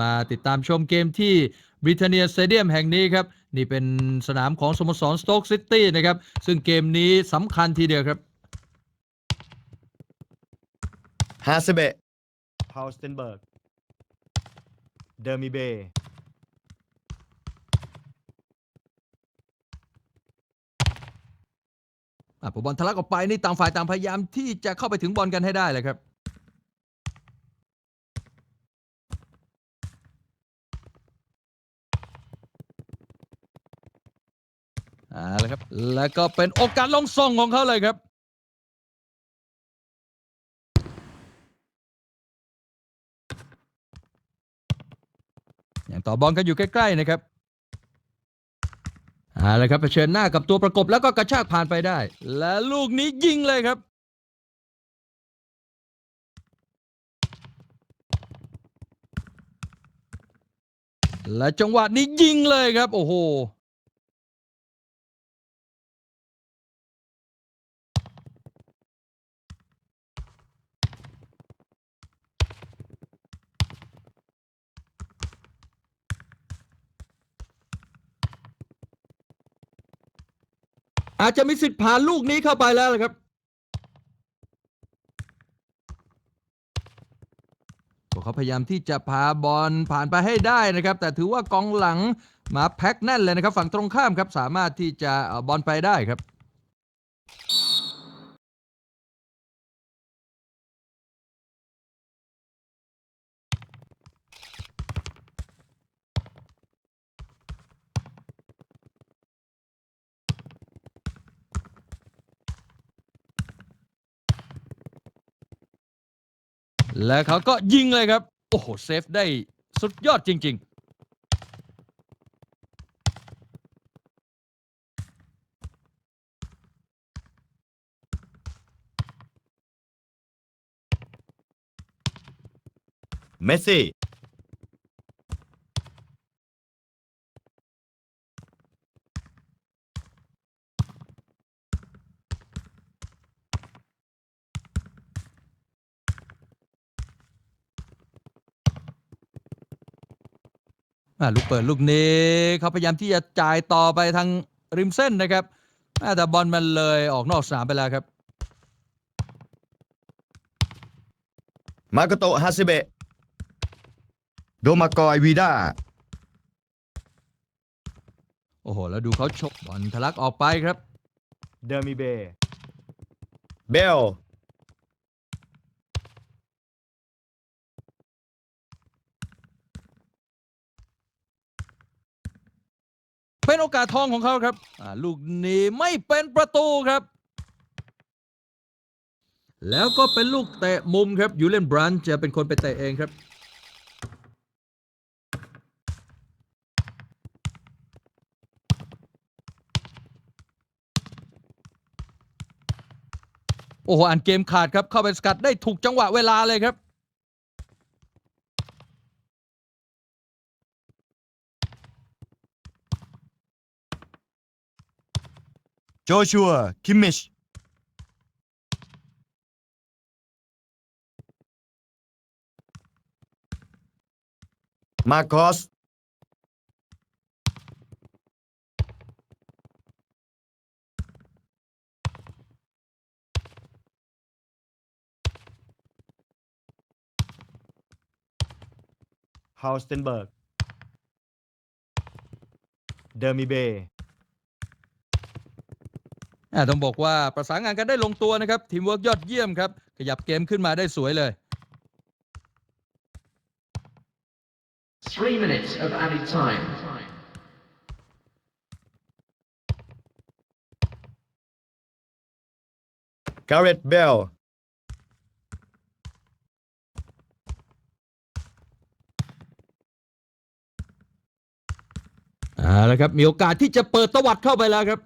มาติดตามชมเกมที่บริเทเนียสเตเดียมแห่งนี้ครับ นี่เป็นสนามของสโมสรสโต๊กซิตี้นะครับ ซึ่งเกมนี้สำคัญทีเดียวครับฮาเซเบะพาวสเทนเบิร์ก เดอร์มิเบย์อะพอบอลทะลักออกไปนี่ต่างฝ่ายต่างพยายามที่จะเข้าไปถึงบอลกันให้ได้เลยครับ อ่าแล้วครับ แล้วก็เป็นโอกาสลงส่งของเขาเลยครับอย่างต่อบอลกันอยู่ใกล้ๆนะครับเอาละครับเผชิญหน้ากับตัวประกบแล้วก็กระชากผ่านไปได้ และลูกนี้ยิงเลยครับ และจังหวะนี้ยิงเลยครับ โอ้โห อาจจะมีสิทธิ์ผ่านลูกนี้เข้าไปแล้วละครับ พวกเขาพยายามที่จะพาบอลผ่านไปให้ได้นะครับ แต่ถือว่ากองหลังมาแพ็กแน่นเลยนะครับ ฝั่งตรงข้ามครับ สามารถที่จะเอาบอลไปได้ครับ และเขาก็ยิงเลยครับ โอ้โห เซฟได้สุดยอดจริงเมสซี่ ๆ อ่าลูกเปิดลูกนี้เขาพยายามที่จะจ่ายต่อไปทางริมเส้นนะครับอ่าแต่บอลมันเลยออกนอกสนามไปแล้วครับ มาโกโตะฮาเซเบะโดมากอยวีด้าโอ้โห แล้วดูเขาชกบอลทะลักออกไปครับ เดอร์มิเบย์เบล เป็นโอกาสทองของเขาครับลูกนี้ไม่เป็นประตูครับ แล้วก็เป็นลูกเตะมุมครับยูเลนบรันจะเป็นคนไปเตะเองครับโอ้โหอ่านเกมขาดครับเข้าไปสกัดได้ถูกจังหวะเวลาเลยครับ โจชัวคิม ต้องบอกว่าประสานงานกันได้ลงตัวนะครับทีมเวิร์กยอดเยี่ยมครับ ขยับเกมขึ้นมาได้สวยเลย Three minutes of added time. การ์เรตเบลอ่าแล้วครับ มีโอกาสที่จะเปิดตวัดเข้าไปแล้วครับ